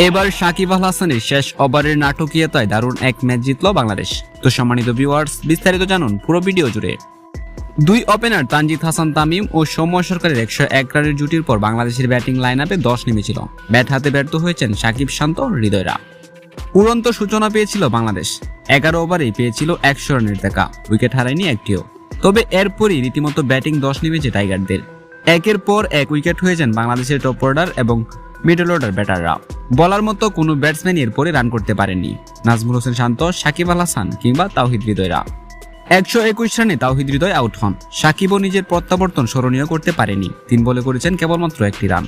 এবার সাকিব আল হাসানের শেষ ওভারের নাটকীয়তায় দারুণ এক ম্যাচ জিতল বাংলাদেশ। তো সম্মানিত ভিউয়ার্স বিস্তারিত জানুন পুরো ভিডিও জুড়ে। দুই ওপেনার তানজিদ হাসান তামিম ও সৌম্য সরকারের একশো এক রানের জুটির পর বাংলাদেশের ব্যাটিং লাইন আপে দশ নেমেছিল। ব্যাট হাতে ব্যর্থ হয়েছেন সাকিব শান্ত হৃদয়রা উড়ন্ত সূচনা পেয়েছিল বাংলাদেশ। এগারো ওভারে পেয়েছিল একশো রানের দেখা উইকেট হারায়নি একটিও। তবে এরপরই রীতিমতো ব্যাটিং দশ নেমেছে টাইগারদের। একের পর এক উইকেট হয়েছেন বাংলাদেশের টপ অর্ডার এবং মিডল অর্ডার ব্যাটাররা। বলার মতো কোনো ব্যাটসম্যান এরপরে রান করতে পারেননি। নাজমুল হোসেন শান্ত, সাকিব আল হাসান কিংবা তাওহিদ হৃদয়রা। একশো একুশ রানে তাওহিদ হৃদয় আউট হন। সাকিবও নিজের প্রত্যাবর্তন স্মরণীয় করতে পারেনি। তিন বলে করেছেন কেবলমাত্র একটি রান।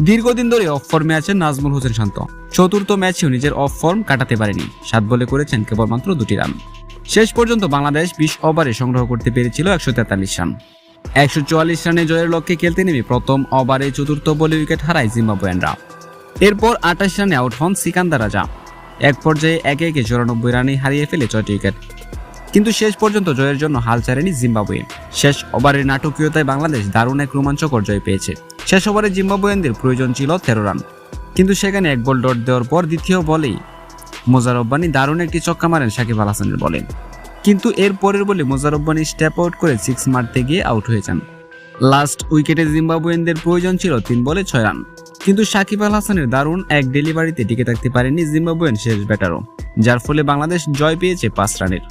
দীর্ঘদিন ধরে অফ ফর্মে আছেন নাজমুল হোসেন শান্ত। চতুর্থ ম্যাচেও নিজের অফ ফর্ম কাটাতে পারেনি। সাত বলে করেছেন কেবলমাত্র দুটি রান। শেষ পর্যন্ত বাংলাদেশ বিশ ওভারে সংগ্রহ করতে পেরেছিল একশো তেতাল্লিশ রান। একশো চুয়াল্লিশ রানে জয়ের লক্ষ্যে খেলতে নেমে প্রথম ওভারে চতুর্থ বলে উইকেট হারায় জিম্বাবুয়ানরা। এরপর আঠাশ রানে আউট হন সিকান্দার রাজা। এক পর্যায়ে একে একে চুরানব্বই রানে হারিয়ে ফেলে ছয়টি উইকেট। কিন্তু শেষ পর্যন্ত জয়ের জন্য হাল ছাড়েনি জিম্বাবুয়ে। শেষ ওভারের নাটকীয়তায় বাংলাদেশ দারুণ এক রোমাঞ্চকর জয় পেয়েছে। শেষ ওভারে জিম্বাবুয়ানদের প্রয়োজন ছিল তেরো রান। কিন্তু সেখানে এক বল ডট দেওয়ার পর দ্বিতীয় বলেই মোজার রব্বানি দারুণ একটি চক্কা মারেন সাকিব আল হাসানের বলে। কিন্তু এর পরের বলে মোজারব্বানি স্ট্যাপ আউট করে সিক্স মারতে গিয়ে আউট হয়ে যান। লাস্ট উইকেটে জিম্বাবুয়েনদের প্রয়োজন ছিল তিন বলে ছয় রান। কিন্তু সাকিব আল হাসানের দারুণ এক ডেলিভারিতে টিকে থাকতে পারেনি জিম্বাবুয়েন শেষ ব্যাটারও যার ফলে বাংলাদেশ জয় পেয়েছে পাঁচ রানের।